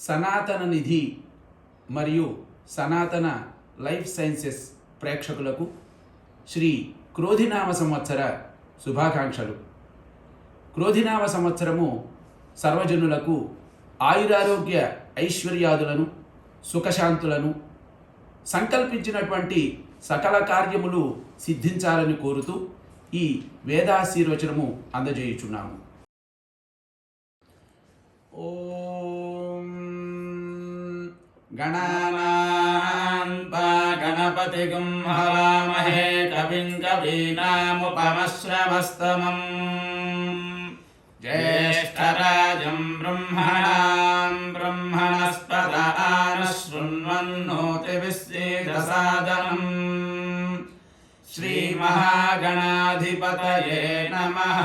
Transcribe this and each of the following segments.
సనాతన నిధి మరియు సనాతన లైఫ్ సైన్సెస్ ప్రేక్షకులకు శ్రీ క్రోధినామ సంవత్సర శుభాకాంక్షలు. క్రోధినామ సంవత్సరము సర్వజనులకు ఆయురారోగ్య ఐశ్వర్యాదులను సుఖశాంతులను సంకల్పించినటువంటి సకల కార్యములు సిద్ధించాలని కోరుతూ ఈ వేదాశీర్వచనము అందజేయుచున్నాము. ఓ गणपतिगुं हवामहे कविं कवीनामुपमश्रवस्तमम् ज्येष्ठराजं ब्रह्मणां ब्रह्मणस्पद आनशृण्वन्नोतिविश्वेदसादनम् श्रीमहागणाधिपतये नमः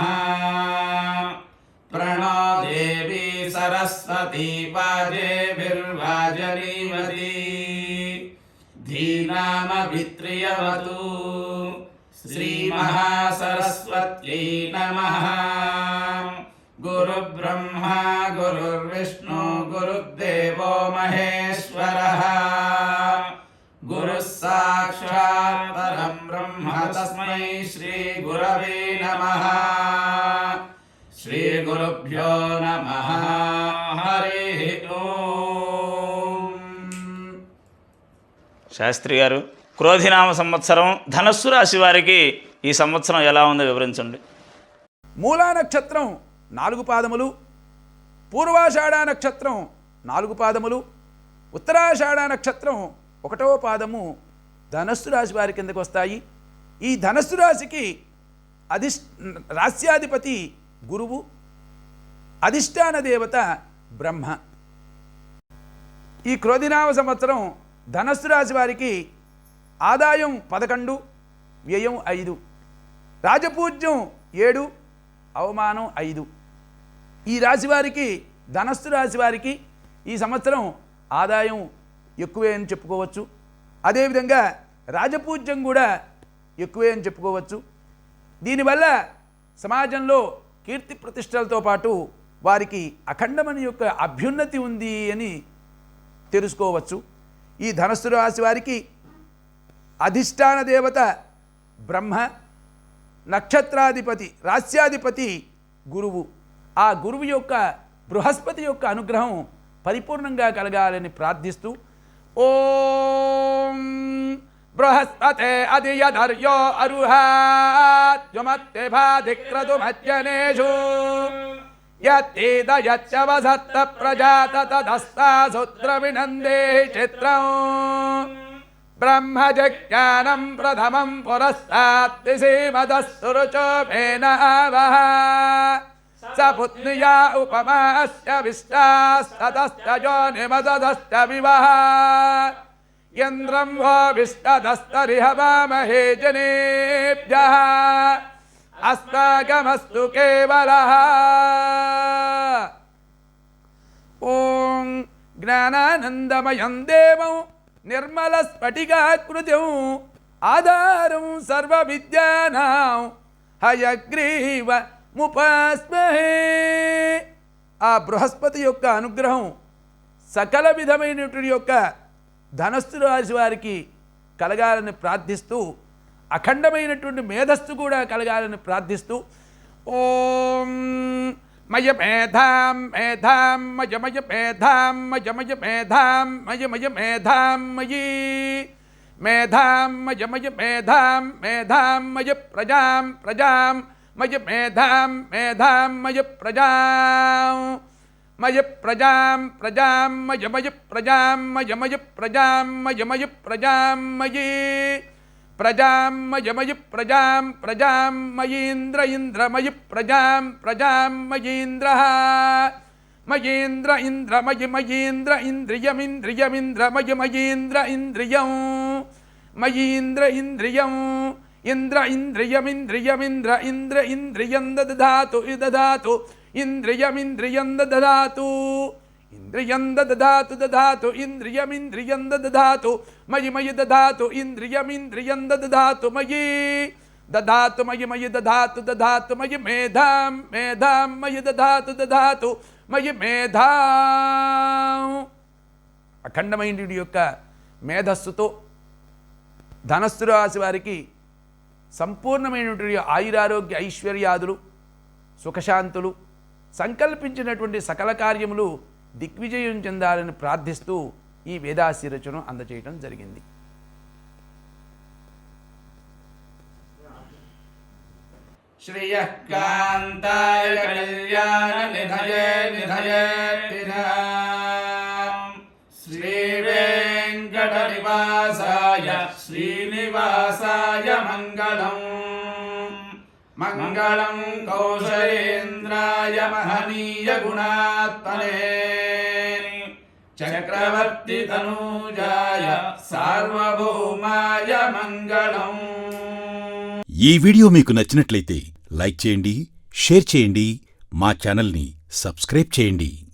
सरस्वती वाजेभिर्वाजनीवती धीनामभित्रियवतु श्रीमहासरस्वत्यै नमः गुरुब्रह्मा गुरुर्विष्णु गुरुदेवो महेश्वरः गुरुः साक्षात् परं ब्रह्म तस्मै श्रीगुरवे శాస్త్రి గారు క్రోధినామ సంవత్సరం ధనస్సు రాశి వారికి ఈ సంవత్సరం ఎలా ఉందో వివరించండి. మూలా నక్షత్రం నాలుగు పాదములు పూర్వాషాఢ నక్షత్రం నాలుగు పాదములు ఉత్తరాషాఢ నక్షత్రం ఒకటవ పాదము ధనస్సు రాశి వారి కిందకు వస్తాయి. ఈ ధనస్సు రాశికి అధిష్ రాస్యాధిపతి గురువు అధిష్టాన దేవత బ్రహ్మ. ఈ క్రోధినామ సంవత్సరం ధనస్సు రాశి వారికి ఆదాయం పదకొండు వ్యయం ఐదు రాజపూజ్యం ఏడు అవమానం ఐదు. ఈ రాశి వారికి ధనస్సు రాశి వారికి ఈ సంవత్సరం ఆదాయం ఎక్కువే అని చెప్పుకోవచ్చు. అదేవిధంగా రాజపూజ్యం కూడా ఎక్కువే అని చెప్పుకోవచ్చు. దీనివల్ల సమాజంలో కీర్తి ప్రతిష్టలతో పాటు వారికి అఖండమని యొక్క అభ్యున్నతి ఉంది అని తెలుసుకోవచ్చు. ఈ ధనస్సు రాశి వారికి అధిష్టాన దేవత బ్రహ్మ నక్షత్రాధిపతి రాస్యాధిపతి గురువు. ఆ గురువు యొక్క బృహస్పతి యొక్క అనుగ్రహం పరిపూర్ణంగా కలగాలని ప్రార్థిస్తూ ఓం బృహస్పతే అధియధర్యో అరుహాత్యుమత్తే यत्तेदयच्चवसत्त प्रजा ततदस्ता सुद्रविनन्दे चित्रम् ब्रह्मजज्ञानम् प्रथमम् पुरस्ताद्दिसीमदः सुरुचोभेन आवः स पुत्न्या उपमास्य विष्टास्ततश्च यो निमदधश्च विवः यन्द्रम् वो विष्टधस्तरिह वामहे जनेभ्यः ఓం జ్ఞానానందమయం దేవం నిర్మల స్ఫటికాకృత్యం ఆధారం సర్వ విద్యానాం హయగ్రీవ ముపాస్మహే. ఆ బృహస్పతి యొక్క అనుగ్రహం సకల విధమైనటువంటి యొక్క ధనస్సు రాశి వారికి కలగాలని ప్రార్థిస్తూ అఖండమైనటువంటి మేధస్సు కూడా కలగాలని ప్రార్థిస్తూ ఓం మయ మేధాం మేధాం మయ మయ మేధాం మయ మయ మేధాం మయ మయ మేధాం మయి మేధాం మయ మయ మేధాం మేధాం మయ ప్రజాం ప్రజాం మయ మేధాం మేధాం మయ ప్రజాం మయ ప్రజాం ప్రజాం మయ మయ ప్రజాం మయ మయ ప్రజాం మయ మయ ప్రజాం మయీ ప్రజాం మయ ప్రజాం ప్రజాం మయీంద్ర ఇంద్రమయి ప్రజాం ప్రజాం మయీంద్ర మయీంద్ర ఇంద్రమయి మయీంద్ర ఇంద్రియమింద్రియమింద్రమయి మయీంద్ర ఇంద్రియం మయీంద్ర ఇంద్రియం. ఇంద్ర ఇంద్రియమింద్రియమింద్ర ఇంద్ర ఇంద్రియం దాతు దదాతు. ఇంద్రియమింద్రియం దాతు ఇంద్రియం దధాతు దధాతు ఇంద్రియమింద్రియం దధాతు మయి మయి దధాతు ఇంద్రియమింద్రియం దదాతు మయి. దధాతు మయి మయి దధాతు దదాతు మయి మేధాం మేధాం మయి దదాతు దదాతు మయి మేధా. అఖండమైనటువంటి యొక్క మేధస్సుతో ధనస్సు రాశి వారికి సంపూర్ణమైనటువంటి ఆయురారోగ్య ఐశ్వర్యాదులు సుఖశాంతులు సంకల్పించినటువంటి సకల కార్యములు దిగ్విజయం చెందాలని ప్రార్థిస్తూ ఈ వేదాశీరచన అందచేయటం జరిగింది श्रियः कान्ताय कल्याणनिधये निधयेत्तिरा श्रीवेङ्कटनिवासाय श्रीनिवासाय मङ्गलम् मङ्गलं कौशलेन्द्राय महनीयगुणात्मने चक्रवर्तितनूजाय सार्वभौमाय मङ्गलम् ఈ వీడియో మీకు నచ్చినట్లయితే లైక్ చేయండి షేర్ చేయండి మా ఛానల్ని సబ్స్క్రైబ్ చేయండి